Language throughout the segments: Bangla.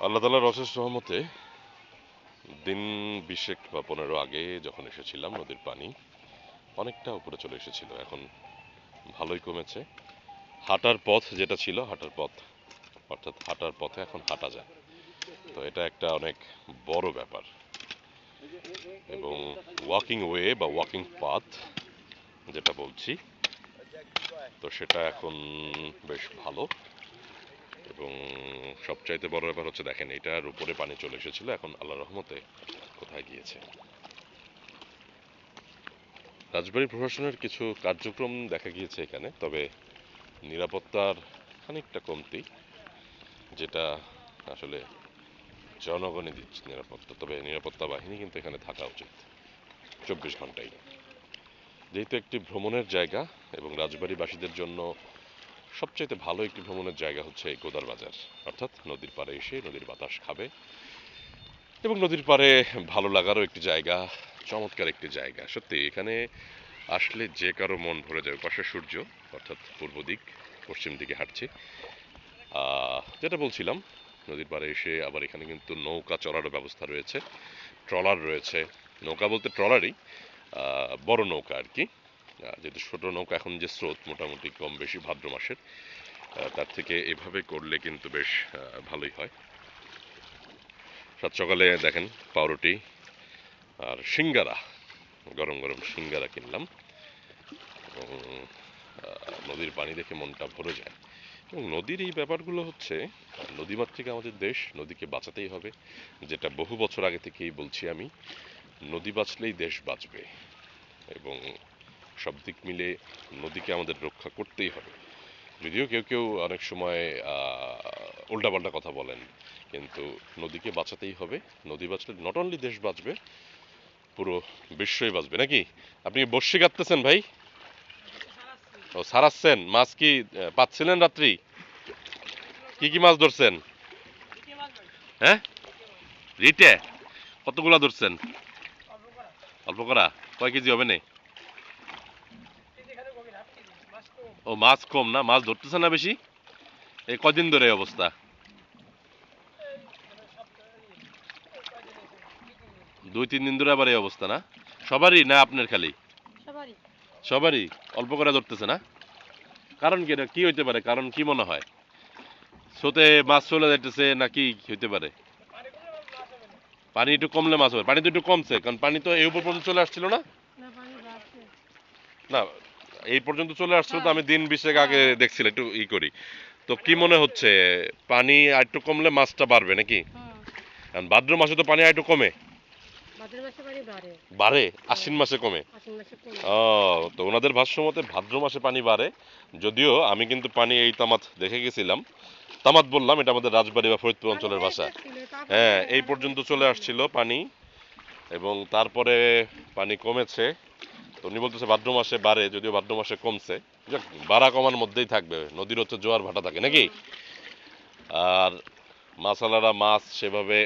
আল্লাহ তালার অশেষ সহমতে দিন বিশেক বা পনেরো আগে যখন এসেছিলাম নদীর পানি, অনেকটা উপরে চলে এসেছিল। এখন ভালোই কমেছে। হাঁটার পথ যেটা ছিল, হাঁটার পথ, অর্থাৎ হাঁটার পথে এখন হাঁটা যায়। তো এটা একটা অনেক বড় ব্যাপার। এবং ওয়াকিং ওয়ে বা ওয়াকিং পাথ যেটা বলছি, তো সেটা এখন বেশ ভালো। এবং সবচাইতে বড় ব্যাপার হচ্ছে, দেখেন, এটার উপরে পানি চলে এসেছিল। এখন আল্লাহ রহমতে কোথায় গিয়েছে? রাজবাড়ী প্রশাসনের কিছু কার্যক্রম দেখা গিয়েছে এখানে, তবে নিরাপত্তার খানিকটা কমতি, যেটা আসলে জনগণই দিচ্ছে নিরাপত্তা। তবে নিরাপত্তা বাহিনী কিন্তু এখানে থাকা উচিত চব্বিশ ঘন্টাই যেহেতু একটি ভ্রমণের জায়গা এবং রাজবাড়িবাসীদের জন্য সবচাইতে ভালো একটি ভ্রমণের জায়গা হচ্ছে এই গোদার বাজার অর্থাৎ নদীর পাড়ে এসে নদীর বাতাস খাবে এবং নদীর পাড়ে ভালো লাগারও একটি জায়গা, চমৎকার একটি জায়গা। সত্যি, এখানে আসলে যে কারও মন ভরে যাবে পাশে সূর্য, অর্থাৎ পূর্ব দিক, পশ্চিম দিকে হাঁটছে। যেটা বলছিলাম, নদীর পাড়ে এসে আবার এখানে কিন্তু নৌকা চলারও ব্যবস্থা রয়েছে, ট্রলার রয়েছে। নৌকা বলতে ট্রলারই বড় নৌকা আর কি। যেহেতু ছোট নৌকা, এখন যে স্রোত মোটামুটি কম বেশি ভাদ্র মাসের তার থেকে এভাবে করলে কিন্তু বেশ ভালোই হয়। সাত সকালে দেখেন পাউরুটি আর সিঙ্গারা, গরম গরম সিঙ্গারা কিনলাম। এবং নদীর পানি দেখে মনটা ভরে যায়। এবং নদীর এই ব্যাপারগুলো হচ্ছে নদীমাতৃক আমাদের দেশ নদীকে বাঁচাতেই হবে, যেটা বহু বছর আগে থেকেই বলছি আমি, নদী বাঁচলেই দেশ বাঁচবে। এবং সব দিক মিলে নদীকে আমাদের রক্ষা করতেই হবে। যদিও কেউ কেউ অনেক সময় উল্টাপাল্টা কথা বলেন, কিন্তু নদীকে বাঁচাতেই হবে। নদী বাঁচলে নট অনলি দেশ বাঁচবে, পুরো বিশ্বই বাঁচবে। নাকি? আপনি বর্ষি কাটতেছেন ভাই? ও, সারাচ্ছেন। মাছ কি পাচ্ছিলেন রাত্রি? কি কি মাছ ধরছেন? হ্যাঁ? রিটে? কতগুলা ধরছেন? অল্প করা? কয় কেজি হবে না? ও মাছ কম না? মাছ ধরতেছে না বেশি? এই কদিন ধরে অবস্থা? দুই তিন দিন ধরে আবার এই অবস্থা না? সবারই না আপনার খালি? সবারই। অল্প করে ধরতেছে না? কারণ কি এটা? কি হইতে পারে? কারণ কি মনে হয়? স্রোতে মাছ চলে যাইতেছে নাকি হইতে পারে? পানি একটু কমলে মাছ হবে। পানি তো একটু কমছে কারণ পানি তো এই উপর পর্যন্ত চলে আসছিল না? না না এই পর্যন্ত চলে আসছিল তো আমি দিন বিশেক আগে দেখছিলাম একটু ই করি। তো কি মনে হচ্ছে পানি আর একটু কমলে মাছটা বাড়বে নাকি? ভাদ্র মাসে তো পানি আর একটু কমে। বাড়ে। আশ্বিন মাসে কমে। আশ্বিন মাসে কমে। ও তো ওনাদের ভাষ্য মতে ভাদ্র মাসে পানি বাড়ে। যদিও আমি কিন্তু পানি এই তামাত দেখে গেছিলাম। তামাত বললাম এটা আমাদের রাজবাড়ি বা ফরিদপুর অঞ্চলের ভাষা। হ্যাঁ এই পর্যন্ত চলে আসছিল পানি। এবং তারপরে পানি কমেছে। তো উনি বলতেছে ভাদ্র মাসে বাড়ে, যদিও ভাদ্র মাসে কমছে। বাড়া কমার মধ্যেই থাকবে, নদীর হচ্ছে জোয়ার ভাটা থাকে নাকি? আর মাছালারা মাছ সেভাবে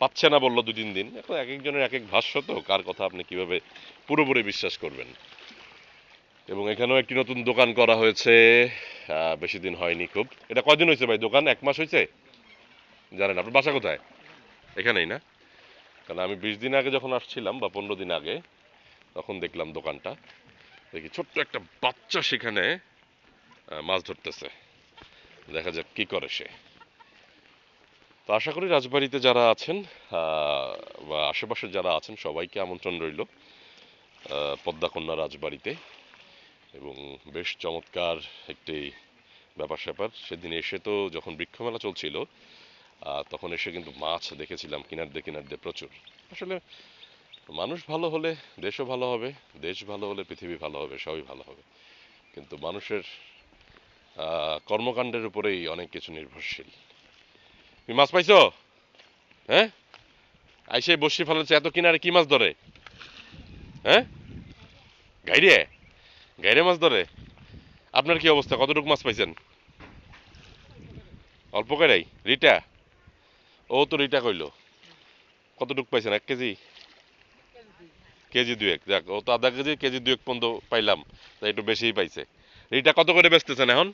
পাচ্ছে না বলল দু তিন দিন। এখন এক একজনের এক এক ভাষ্য তো, কার কথা আপনি কীভাবে পুরোপুরি বিশ্বাস করবেন? এবং এখানেও একটি নতুন দোকান করা হয়েছে। বেশি দিন হয়নি খুব। এটা কয়দিন হয়েছে ভাই? দোকান এক মাস হয়েছে? জানেন, আপনার বাসা কোথায়? এখানেই না? কারণ আমি বিশ দিন আগে যখন আসছিলাম, বা পনেরো দিন আগে তখন দেখলাম দোকানটা। দেখি ছোট্ট একটা বাচ্চা সেখানে মাছ ধরতেছে। দেখা যাক কি করে সে। তো আশা করি রাজবাড়িতে যারা আছেন বা আশেপাশে যারা আছেন, সবাইকে আমন্ত্রণ রইল পদ্মাকন্যা রাজবাড়িতে। এবং বেশ চমৎকার একটি ব্যাপার স্যাপার, সেদিন এসে তো যখন বৃক্ষমেলা চলছিল তখন এসে কিন্তু মাছ দেখেছিলাম কিনার দিয়ে কিনার দিয়ে প্রচুর। আসলে মানুষ ভালো হলে দেশও ভালো হবে, দেশ ভালো হলে পৃথিবী ভালো হবে, সবই ভালো হবে। কিন্তু মানুষের কর্মকাণ্ডের উপরেই অনেক কিছু নির্ভরশীল। তুমি মাছ পাইছো? হ্যাঁ? আইসে বসি ফেলেছে, এত কিনারে কি মাছ ধরে? হ্যাঁ? গাইরে গাইরে মাছ ধরে। আপনার কি অবস্থা? কতটুকু মাছ পাইছেন? অল্প করেই রিটা ও তো রিটা কইলো। কতটুকু পাইছেন? এক কেজি? কেজি দুয়েক। যাক ও তো আধা কেজি কেজি দুয়েক পর্যন্ত পাইলাম তাই একটু বেশিই পাইছে। রিটা কত করে বেচতেছেন এখন?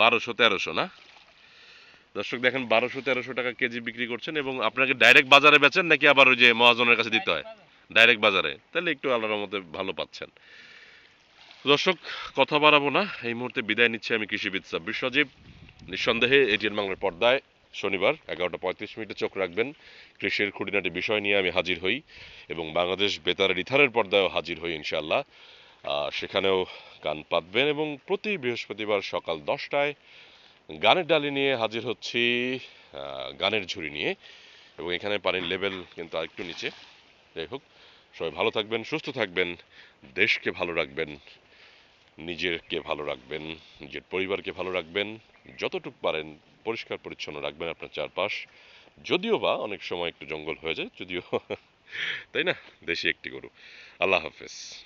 বারোশো তেরোশো, না? দর্শক, দেখেন, বারোশো তেরোশো টাকা কেজি বিক্রি করছেন এবং আপনাকে ডাইরেক্ট বাজারে বেচেন নাকি আবার ওই যে মহাজনের কাছে দিতে হয়? ডাইরেক্ট বাজারে। তাহলে একটু আল্লাহর মধ্যে ভালো পাচ্ছেন। দর্শক, কথা বাড়াবো না। এই মুহূর্তে বিদায় নিচ্ছি আমি কৃষিবিদ সাব্বির সজীব। নিঃসন্দেহে এটিএন বাংলার পর্দায় শনিবার এগারোটা পঁয়ত্রিশ মিনিটে চোখ রাখবেন। কৃষির খুঁটিনাটি বিষয় নিয়ে আমি হাজির হই এবং বাংলাদেশ বেতারের ইথারের পর্দায়ও হাজির হই ইনশাআল্লাহ। আহ, সেখানেও গান পাতবেন এবং প্রতি বৃহস্পতিবার সকাল দশটায় গানের ডালি নিয়ে হাজির হচ্ছি গানের ঝুড়ি নিয়ে। এবং এখানে পানির লেভেল কিন্তু আরেকটু নিচে। যাই হোক সবাই ভালো থাকবেন সুস্থ থাকবেন দেশকে ভালো রাখবেন নিজেরকে ভালো রাখবেন নিজের পরিবারকে ভালো রাখবেন যতটুকু পারেন পরিষ্কার পরিচ্ছন্ন রাখবেন আপনার চারপাশ। যদিও বা অনেক সময় একটু জঙ্গল হয়ে যায়, যদিও। তাই না? দেশি একটি গরু। আল্লাহ হাফেজ।